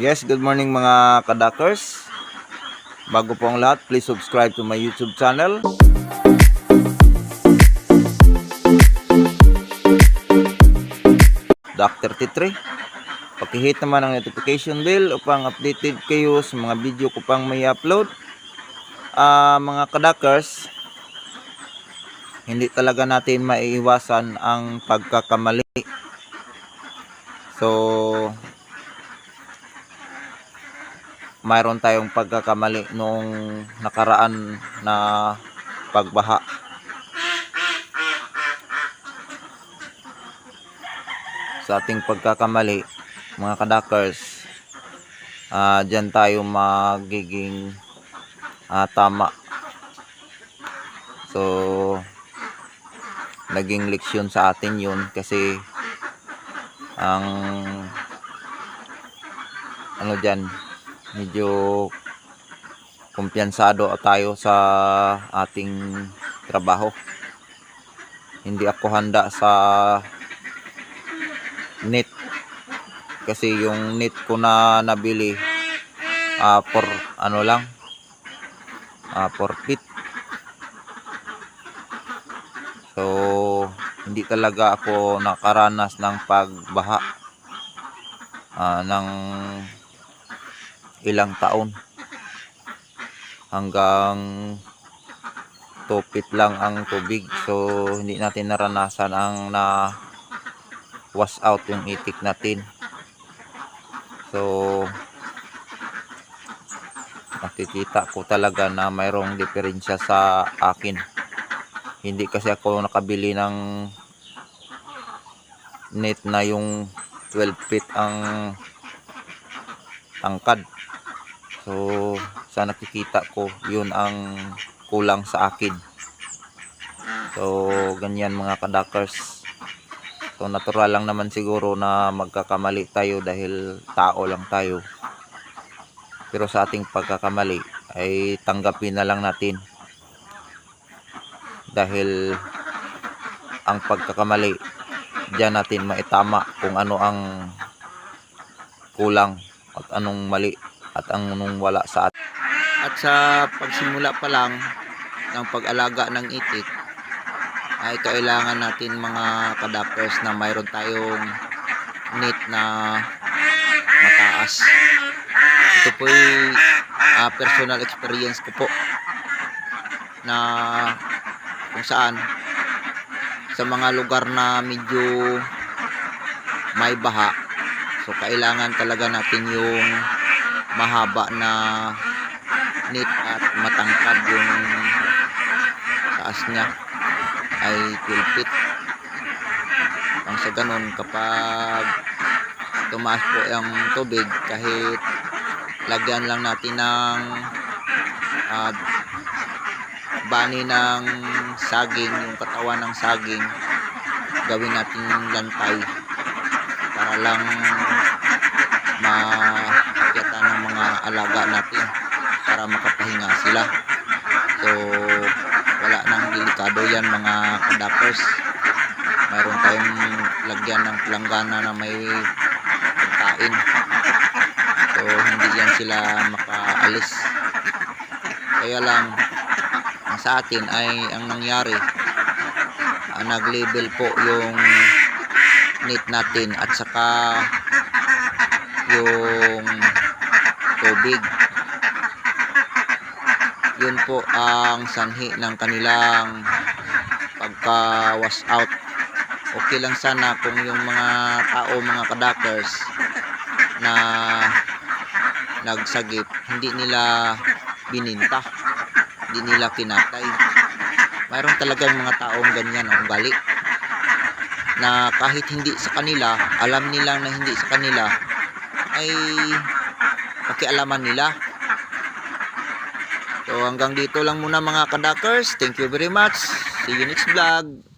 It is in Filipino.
Yes, good morning mga kadakers. Bago po ang lahat, please subscribe to my YouTube channel. Dr. T3. Pakihit naman ang notification bell upang updated kayo sa mga video ko pang may upload. Ah, mga kadakers, hindi talaga natin maiiwasan ang pagkakamali. So, mayroon tayong pagkakamali noong nakaraan na pagbaha. Sa ating pagkakamali, mga kadakers, ah dyan tayo magiging ah, tama. So, naging leksyon sa atin yun kasi ang ano dyan, medyo kumpiyansado tayo sa ating trabaho. Hindi ako handa sa net kasi yung net ko na nabili ah for ano lang ah for feet. So hindi talaga ako nakaranas ng pagbaha ah, ng ilang taon. Hanggang tupit lang ang tubig. So hindi natin naranasan ang na wash out yung itik natin. So nakikita ko talaga na mayroong diferensya sa akin. Hindi kasi ako nakabili ng net na yung 12 feet ang tangkad So, sa nakikita ko, yun ang kulang sa akin. So, ganyan mga kadakers. So, natural lang naman siguro na magkakamali tayo dahil tao lang tayo. Pero sa ating pagkakamali ay tanggapin na lang natin. Dahil ang pagkakamali, diyan natin maitama kung ano ang kulang at anong mali at ang nung wala sa atin. At sa pagsimula pa lang ng pag-alaga ng itik ay kailangan natin mga kadakers na mayroon tayong net na mataas. Ito po ay ah, personal experience ko po na kung saan sa mga lugar na medyo may baha so kailangan talaga natin yung mahaba na net at matangkad yung taas niya ay 12 feet ang sa ganun kapag tumaas po yung tubig kahit lagyan lang natin ng ah, bani ng saging yung katawan ng saging gawin natin yung lantay para lang mga alaga natin para makapahinga sila. So wala nang delikado yan mga kadapers. Mayroon tayong lagyan ng planggana na may pagkain. So hindi yan sila makaalis. Kaya lang ang sa atin ay ang nangyari ah, nag-label po yung net natin at saka yung tubig. Yun po ang sanhi ng kanilang pagka wash out. Okay lang sana kung yung mga tao mga kadakers na nagsagip hindi nila bininta hindi nila kinatay. Mayroon talagang mga taong ganyan ang ugali na kahit hindi sa kanila alam nilang na hindi sa kanila ay pakialaman nila. So hanggang dito lang muna mga kadakers. Thank you very much. See you next vlog